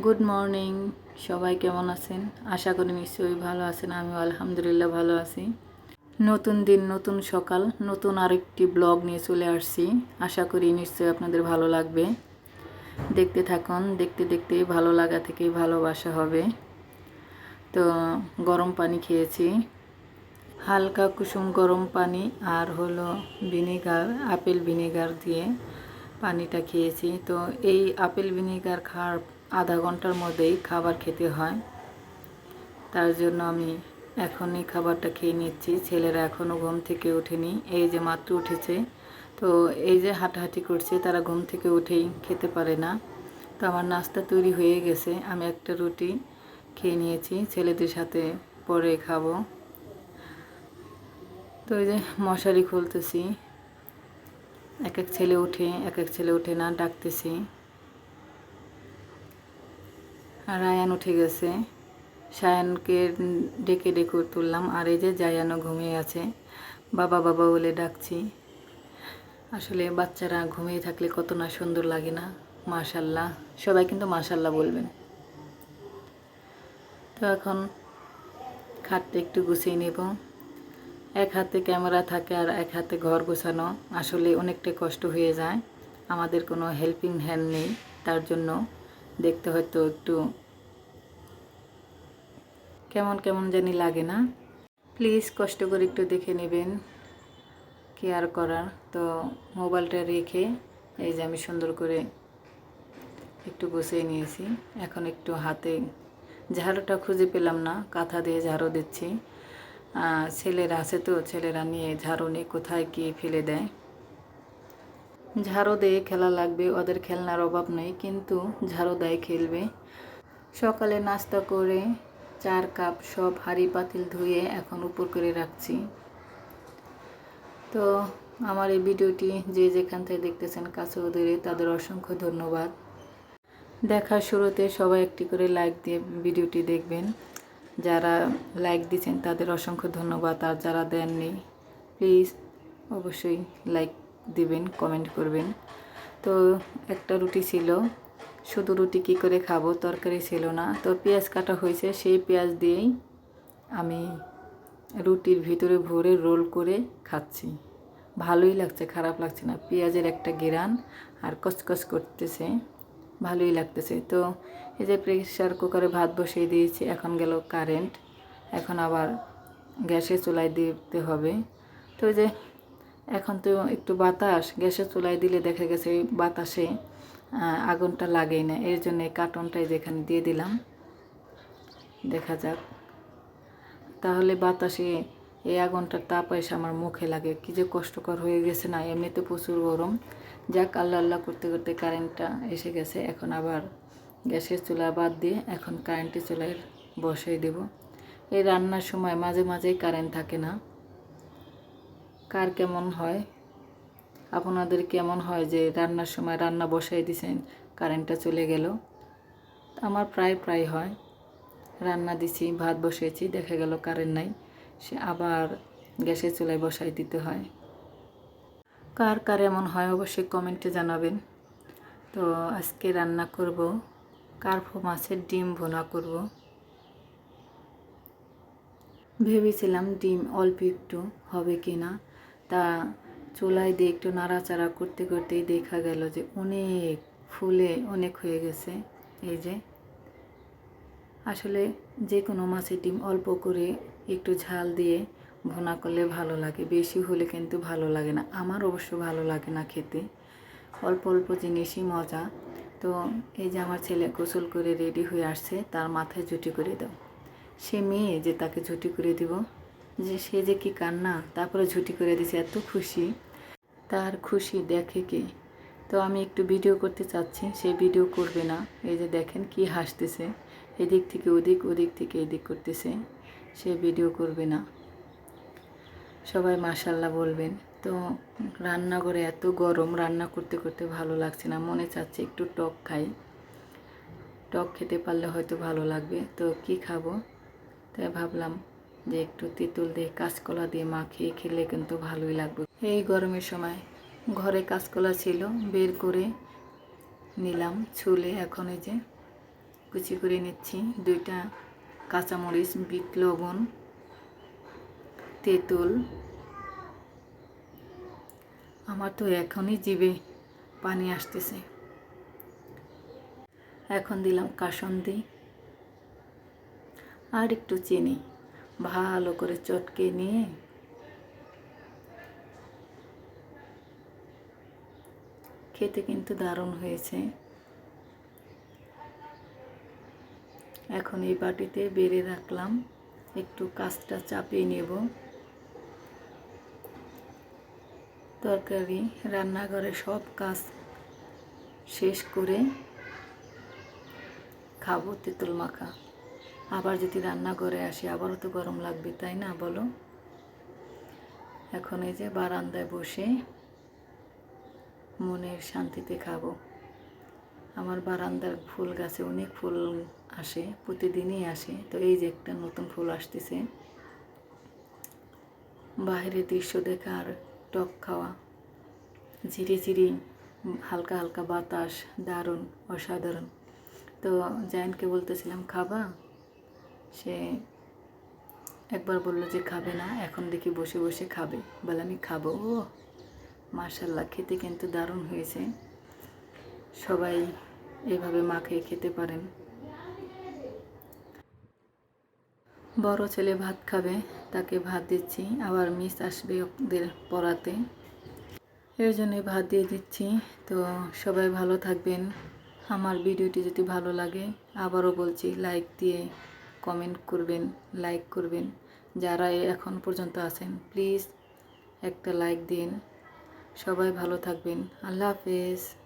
Good morning সবাই কেমন আছেন? আশা করি নিশ্চয়ই ভালো আছেন। আমিও আলহামদুলিল্লাহ ভালো আছি। নতুন দিন, নতুন সকাল, নতুন আরেকটি ব্লগ নিয়ে চলে আসছি। আশা করি নিশ্চয়ই আপনাদের ভালো লাগবে। দেখতে থাকুন, দেখতে দেখতে ভালো লাগা থেকেই ভালোবাসা হবে। তো গরম পানি খেয়েছি। হালকা কুসুম গরম পানি আর হলো ভিনেগার, আপেল ভিনেগার দিয়ে পানিটা খেয়েছি। তো এই আপেল ভিনেগার খাওয়ার আধা ঘণ্টার মধ্যেই খাবার খেতে হয়। তার জন্য আমি এখনই খাবারটা খেয়ে নিচ্ছি। ছেলেরা এখনও ঘুম থেকে ওঠেনি। এই যে মাত্র উঠেছে। তো এই যে হাঁটাহাঁটি করছে, তারা ঘুম থেকে উঠেই খেতে পারে না। তো আমার নাস্তা তৈরি হয়ে গেছে। আমি একটা রুটি খেয়ে নিয়েছি। ছেলেদের সাথে পরে খাব। তো এই যে মশারি খুলতেছি। এক এক ছেলে উঠে, এক এক ছেলে উঠে না, ডাকতেছি। রায়ান উঠে গেছে। সায়ানকে ডেকে ডেকে তুললাম, আর এই যে জায়ানও ঘুমিয়ে আছে। বাবা বাবা বলে ডাকছি। আসলে বাচ্চারা ঘুমিয়ে থাকলে কত না সুন্দর লাগে না। মাশাল্লাহ, সবাই কিন্তু মাশাল্লাহ বলবেন। তো এখন খাটটা একটু গুছিয়ে নেব। এক হাতে ক্যামেরা থাকে আর এক হাতে ঘর গোছানো। আসলে অনেকটাই কষ্ট হয়ে যায়। আমাদের কোনো হেল্পিং হ্যান্ড নেই, তার জন্য দেখতে হয়তো একটু কেমন কেমন জানি লাগে না। প্লিজ কষ্ট করে একটু দেখে নেবেন কেয়ার করার। তো মোবাইলটা রেখে এই যে আমি সুন্দর করে একটু গুছিয়ে নিয়েছি। এখন একটু হাতে ঝাড়ুটা খুঁজে পেলাম না, কাঁথা দিয়ে ঝাড়ু দিচ্ছি। ছেলেরা আছে তো, ছেলেরা নিয়ে ঝাড়ু নিয়ে কোথায় গিয়ে ফেলে দেয়। ঝাড়ু দিয়ে খেলা লাগবে, ওদের খেলনার অভাব নেই, কিন্তু ঝাড়ু দেয় খেলবে। সকালে নাস্তা করে চার কাপ সব হাঁড়ি পাতিল ধুয়ে এখন উপর করে রাখছি। তো আমার এই ভিডিওটি যে যেখান থেকে দেখতেছেন কাছে ওদের তাদের অসংখ্য ধন্যবাদ। দেখার শুরুতে সবাই একটি করে লাইক দিয়ে ভিডিওটি দেখবেন। যারা লাইক দিচ্ছেন তাদের অসংখ্য ধন্যবাদ। আর যারা দেননি প্লিজ অবশ্যই লাইক দিবেন কমেন্ট করবেন। তো একটা রুটি ছিল। শুধু রুটি কী করে খাব? তরকারি ছিল না। তো পেঁয়াজ কাটা হয়েছে, সেই পেঁয়াজ দিয়েই আমি রুটির ভিতরে ভরে রোল করে খাচ্ছি। ভালোই লাগছে, খারাপ লাগছে না। পেঁয়াজের একটা গেরান আর কচকচ করতেছে, ভালোই লাগতেছে। তো এই যে প্রেশার কুকারে ভাত বসিয়ে দিয়েছি, এখন গেল কারেন্ট। এখন আবার গ্যাসে চুলাই দিতে হবে। তো যে এখন তো একটু বাতাস গ্যাসে চুলাই দিলে দেখা গেছে বাতাসে আগুনটা লাগেই না। এর জন্য এই কার্টনটাই যেখানে দিয়ে দিলাম। দেখা যাক। তাহলে বাতাসে এই আগুনটার তাপ এসে আমার মুখে লাগে। কী যে কষ্টকর হয়ে গেছে না, এমনিতে প্রচুর গরম। যাক, আল্লাহ আল্লাহ করতে করতে কারেন্টটা এসে গেছে। এখন আবার গ্যাসের চুলা বাদ দিয়ে এখন কারেন্টের চুলায় বসাই দেব। এই রান্নার সময় মাঝে মাঝেই কারেন্ট থাকে না। কার কেমন হয়? আপনাদের কেমন হয় যে রান্নার সময় রান্না বসাই দিছেন কারেন্টটা চলে গেল? আমার প্রায় প্রায় হয়। রান্না দিছি, ভাত বসিয়েছি, দেখা গেল কারেন্ট নাই। সে আবার গ্যাসের চুলায় বসাই দিতে হয়। কার কার এমন হয় অবশ্যই কমেন্টে জানাবেন। তো আজকে রান্না করব কার্ফো মাছের ডিম ভোনা করব। ভেবেছিলাম ডিম অল্প একটু হবে কি না তা চুলায় দিয়ে একটু নাড়াচাড়া করতে করতেই দেখা গেল যে অনেক ফুলে অনেক হয়ে গেছে। এই যে। আসলে যে কোনো মাছের ডিম অল্প করে একটু ঝাল দিয়ে ভোনা করলে ভালো লাগে। বেশি হলে কিন্তু ভালো লাগে না। আমার অবশ্য ভালো লাগে না খেতে। অল্প অল্প জিনিসই মজা। তো এই যে আমার ছেলে গোসল করে রেডি হয়ে আসছে, তার মাথায় জুটি করে দাও। সে মেয়ে যে তাকে ঝুটি করে দিব। যে সে যে কি কান্না, তারপরে ঝুটি করে দিছে, এত খুশি। তার খুশি দেখে কে? তো আমি একটু ভিডিও করতে চাচ্ছি, সে ভিডিও করবে না। এই যে দেখেন কি হাসতেছে। এদিক থেকে ওদিক ওদিক থেকে এদিক করতেছে। সে ভিডিও করবে না। সবাই মাসাল্লাহ বলবেন। তো রান্নাঘরে এত গরম, রান্না করতে করতে ভালো লাগছে না। মনে চাচ্ছে একটু টক খাই। টক খেতে পারলে হয়তো ভালো লাগবে। তো কি খাব? তাই ভাবলাম যে একটু তেঁতুল দিয়ে কাঁচকলা দিয়ে মাখিয়ে খেলে কিন্তু ভালোই লাগবে। এই গরমের সময় ঘরে কাঁচকলা ছিল, বের করে নিলাম, ছুলে এখন এই যে কুচি করে নিচ্ছি। দুইটা কাঁচামরিচ, বিট, লবণ, তেঁতুল। আমার তো এখনই জিভে পানি আসতেছে। এখন দিলাম কাসন্দি। আর একটু চিনি। ভালো করে চটকে নিয়ে খেতে কিন্তু দারুণ হয়েছে। এখন এই বাটিতে বেড়ে রাখলাম, একটু কাজটা চাপিয়ে নেব। তরকারি, রান্নাঘরে সব কাজ শেষ করে খাব তেঁতুল মাখা। আবার যদি রান্নাঘরে আসি, আবারও তো গরম লাগবে, তাই না বলো? এখন এই যে বারান্দায় বসে মনের শান্তিতে খাব। আমার বারান্দার ফুল গাছে অনেক ফুল আসে, প্রতিদিনই আসে। তো এই যে একটা নতুন ফুল আসতেছে। বাইরের দৃশ্য দেখা আর টক খাওয়া। ঝিরি ঝিরি, হালকা হালকা বাতাস, দারুণ, অসাধারণ। তো জায়নকে বলতেছিলাম, খাবা? সে একবার বলল যে খাবে না, এখন দেখি বসে বসে খাবে। বলে, আমি খাব। ও মার্শাল্লাহ খেতে কিন্তু দারুণ হয়েছে। সবাই এভাবে মাখিয়ে খেতে পারেন। বড় ছেলে ভাত খাবে, তাকে ভাত দিচ্ছি। আবার মিস আসবে ওদের পড়াতে। এর জন্য ভাত দিয়ে দিচ্ছি। তো সবাই ভালো থাকবেন। আমার ভিডিওটি যদি ভালো লাগে, আবারও বলছি, লাইক দিয়ে কমেন্ট করবেন, লাইক করবেন। যারা এখন পর্যন্ত আছেন, প্লিজ একটা লাইক দিন। সবাই ভালো থাকবেন। আল্লাহ হাফেজ।